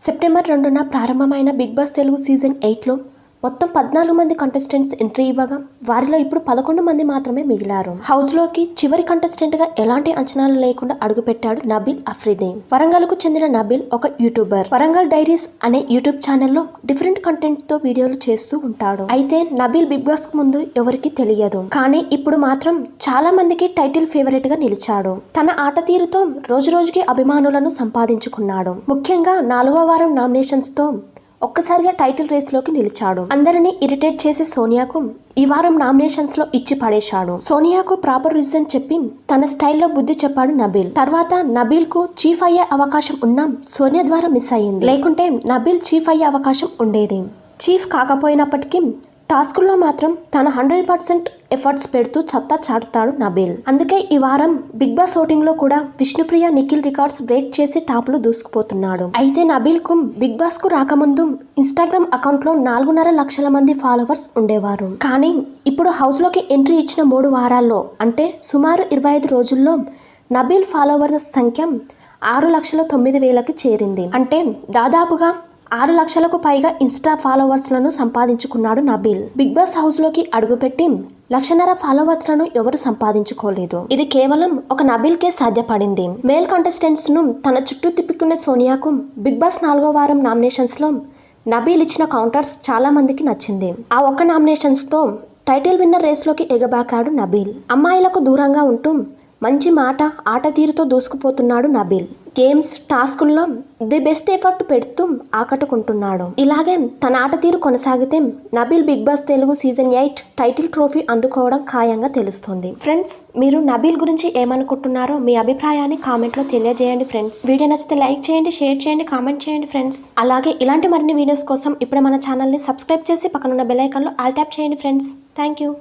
September రెండున ప్రారంభమైన big Boss Telugu season ఎయిట్లో మొత్తం పద్నాలుగు మంది కంటెస్టెంట్స్ ఎంట్రీ ఇవ్వగా వారిలో ఇప్పుడు పదకొండు మంది మాత్రమే మిగిలారు. హౌస్లోకి చివరి కంటెస్టెంట్గా ఎలాంటి అంచనాలు లేకుండా అడుగుపెట్టాడు నబీల్ అఫ్రిది. వరంగల్కు చెందిన నబీల్ ఒక యూట్యూబర్ వరంగల్ డైరీస్ అనే యూట్యూబ్ ఛానల్లో డిఫరెంట్ కంటెంట్తో వీడియోలు చేస్తూ ఉంటాడు. అయితే నబీల్ బిగ్ బాస్ ముందు ఎవరికి తెలియదు. కానీ ఇప్పుడు మాత్రం చాలా మందికి టైటిల్ ఫేవరెట్గా నిలిచాడు. తన ఆట తీరుతో రోజు రోజుకి అభిమానులను సంపాదించుకున్నాడు. ముఖ్యంగా నాలుగో వారం నామినేషన్స్తో ఒక్కసారిగా టైటిల్ రేస్లోకి నిలిచాడు. అందరినీ ఇరిటేట్ చేసే సోనియాకు ఈ వారం నామినేషన్స్లో ఇచ్చి పడేశాడు. సోనియాకు ప్రాపర్ రీజన్ చెప్పి తన స్టైల్లో బుద్ధి చెప్పాడు నబీల్. తర్వాత నబీల్కు చీఫ్ అయ్యే అవకాశం ఉన్నా సోనియా ద్వారా మిస్ అయ్యింది. లేకుంటే నబీల్ చీఫ్ అయ్యే అవకాశం ఉండేది. చీఫ్ కాకపోయినప్పటికీ టాస్కుల్లో మాత్రం తన హండ్రెడ్ పర్సెంట్ ఎఫర్ట్స్ పెడుతూ సత్తా చాటుతాడు నబీల్. అందుకే ఈ వారం బిగ్ బాస్ ఓటింగ్లో కూడా విష్ణుప్రియ నిఖిల్ రికార్డ్స్ బ్రేక్ చేసి టాప్లో దూసుకుపోతున్నాడు. అయితే నబీల్కు బిగ్ బాస్కు రాకముందు ఇన్స్టాగ్రామ్ అకౌంట్లో నాలుగున్నర లక్షల మంది ఫాలోవర్స్ ఉండేవారు. కానీ ఇప్పుడు హౌస్లోకి ఎంట్రీ ఇచ్చిన మూడు వారాల్లో అంటే సుమారు ఇరవై ఐదు రోజుల్లో నబీల్ ఫాలోవర్స్ సంఖ్య ఆరు లక్షల తొమ్మిది వేలకి చేరింది. అంటే దాదాపుగా ఆరు లక్షలకు పైగా ఇన్స్టా ఫాలోవర్స్లను సంపాదించుకున్నాడు నబీల్. బిగ్ బాస్ హౌస్లోకి అడుగుపెట్టి లక్షన్నర ఫాలోవర్స్లను ఎవరు సంపాదించుకోలేదు. ఇది కేవలం ఒక నబీల్కే సాధ్యపడింది. మేల్ కంటెస్టెంట్స్ను తన చుట్టూ తిప్పుకున్న సోనియాకు బిగ్ బాస్ నాలుగో వారం నామినేషన్స్లో నబీల్ ఇచ్చిన కౌంటర్స్ చాలా మందికి నచ్చింది. ఆ ఒక్క నామినేషన్స్తో టైటిల్ విన్నర్ రేస్లోకి ఎగబాకాడు నబీల్. అమ్మాయిలకు దూరంగా ఉంటూ మంచి మాట ఆట తీరుతో దూసుకుపోతున్నాడు నబీల్. గేమ్స్ టాస్కుల్లో ది బెస్ట్ ఎఫర్ట్ పెడుతూ ఆకట్టుకుంటున్నాడు. ఇలాగే తన ఆట తీరు కొనసాగితే Nabeel Bigg Boss Telugu season eight title trophy అందుకోవడం ఖాయంగా తెలుస్తుంది. ఫ్రెండ్స్ మీరు నబీల్ గురించి ఏమనుకుంటున్నారో మీ అభిప్రాయాన్ని కామెంట్లో తెలియజేయండి ఫ్రెండ్స్. వీడియో నచ్చితే లైక్ చేయండి షేర్ చేయండి కామెంట్ చేయండి ఫ్రెండ్స్. అలాగే ఇలాంటి మరిన్ని వీడియోస్ కోసం ఇప్పుడే మన ఛానల్ని సబ్స్క్రైబ్ చేసి పక్కనున్న బెల్ ఐకాన్లో ఆల్ ట్యాప్ చేయండి ఫ్రెండ్స్. Thank you.